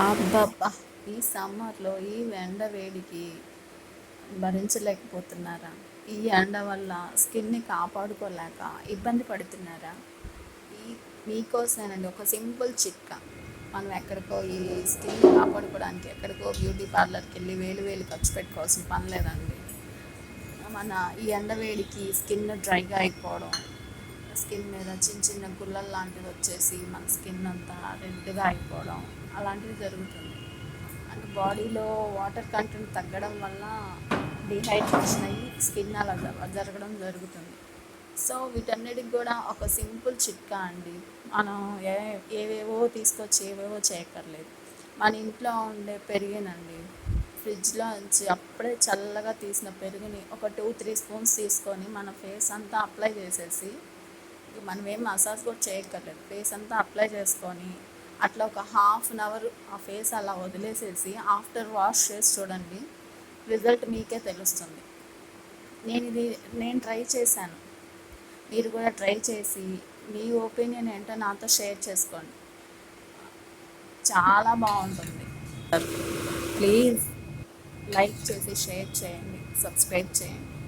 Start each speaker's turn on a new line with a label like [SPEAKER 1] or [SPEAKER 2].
[SPEAKER 1] అబ్బబ్బా ఈ సమ్మర్లో ఈ ఎండ వేడికి భరించలేకపోతున్నారా? ఈ ఎండ వల్ల స్కిన్ని కాపాడుకోలేక ఇబ్బంది పడుతున్నారా? ఈ మీకోసమేనండి ఒక సింపుల్ చిట్కా. మనం ఎక్కడికో ఈ స్కిన్ కాపాడుకోవడానికి ఎక్కడికో బ్యూటీ పార్లర్కి వెళ్ళి వేలు వేలు ఖర్చు పెట్టుకోవాల్సిన పని లేదండి. మన ఈ ఎండ వేడికి స్కిన్ డ్రైగా అయిపోవడం స్కిన్ మీద చిన్న చిన్న గుల్లలు లాంటివి వచ్చేసి మన స్కిన్ అంతా రెడ్గా అయిపోవడం అలాంటివి జరుగుతుంది. అంటే బాడీలో వాటర్ కంటెంట్ తగ్గడం వల్ల డిహైడ్రేషన్ అయ్యి స్కిన్ అలా జ- జరగడం జరుగుతుంది. సో వీటన్నిటికి కూడా ఒక సింపుల్ చిట్కా అండి. మనం ఏ ఏవేవో తీసుకొచ్చి ఏవేవో చేయక్కర్లేదు. మన ఇంట్లో ఉండే పెరిగేనండి. ఫ్రిడ్జ్లో నుంచి అప్పుడే చల్లగా తీసిన పెరుగుని ఒక టూ త్రీ స్పూన్స్ తీసుకొని మన ఫేస్ అంతా అప్లై చేసేసి మనం ఏం మసాజ్ కూడా చేయక్కర్లేదు. ఫేస్ అంతా అప్లై చేసుకొని అట్లా ఒక హాఫ్ అన్ అవర్ ఆ ఫేస్ అలా వదిలేసేసి ఆఫ్టర్ వాష్ చేసి చూడండి రిజల్ట్ మీకే తెలుస్తుంది. నేను ఇది నేను ట్రై చేశాను. మీరు కూడా ట్రై చేసి మీ ఒపీనియన్ ఏంటో నాతో షేర్ చేసుకోండి. చాలా బాగుంటుంది. ప్లీజ్ లైక్ చేసి షేర్ చేయండి సబ్స్క్రైబ్ చేయండి.